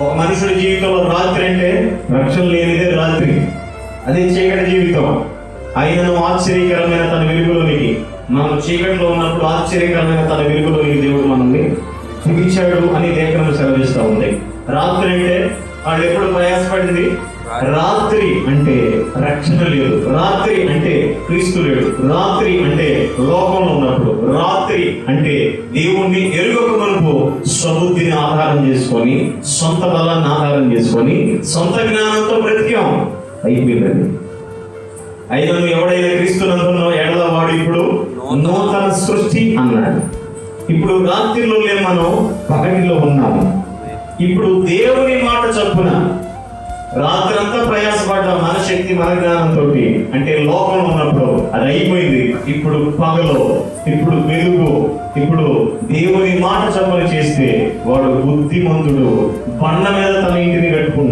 ఒక మనుషుడి జీవితంలో రాత్రి అంటే రక్షణ లేనిదే రాత్రి. అదే చీకటి జీవితం. అయినను ఆశ్చర్యకరమైన తన వెలుగులోనికి మనం చీకటిలో ఉన్నప్పుడు ఆశ్చర్యకరమైన తన వెలుగులోనికి దేవుడు మనల్ని పిలిచాడు అని లేఖనం సెలవిస్తూ ఉంది రాత్రి అంటే వాళ్ళు ఎప్పుడు ప్రయాసపడింది? రాత్రి అంటే రక్షణ లేదు. రాత్రి అంటే క్రీస్తు లేడు. రాత్రి అంటే లోకంలో ఉన్నప్పుడు రాత్రి అంటే దేవుణ్ణి ఎరుగక మనకు స్వబుద్ధిని ఆధారం చేసుకొని సొంత బలాన్ని ఆధారం చేసుకొని సొంత జ్ఞానంతో బ్రతికాం. అయిపోయిందండి. అయినను ఎవడైనా క్రీస్తునందున్న ఎడల వాడు ఇప్పుడు? నూతన. సృష్టి అన్నాడు. ఇప్పుడు రాత్రిలో మనం పగటిలో ఉన్నాము. ఇప్పుడు దేవుని మాట చొప్పున రాత్రంతా ప్రయాసపడ్డ మన శక్తి మన జ్ఞానంతో అంటే లోకంలో ఉన్నప్పుడు అది అయిపోయింది. ఇప్పుడు పగలో ఇప్పుడు వెలుగు ఇప్పుడు దేవుని మాట చొప్పున చేసే వాడు బుద్ధిమంతుడు బండ మీద తన ఇంటిని కట్టుకుంటాడు.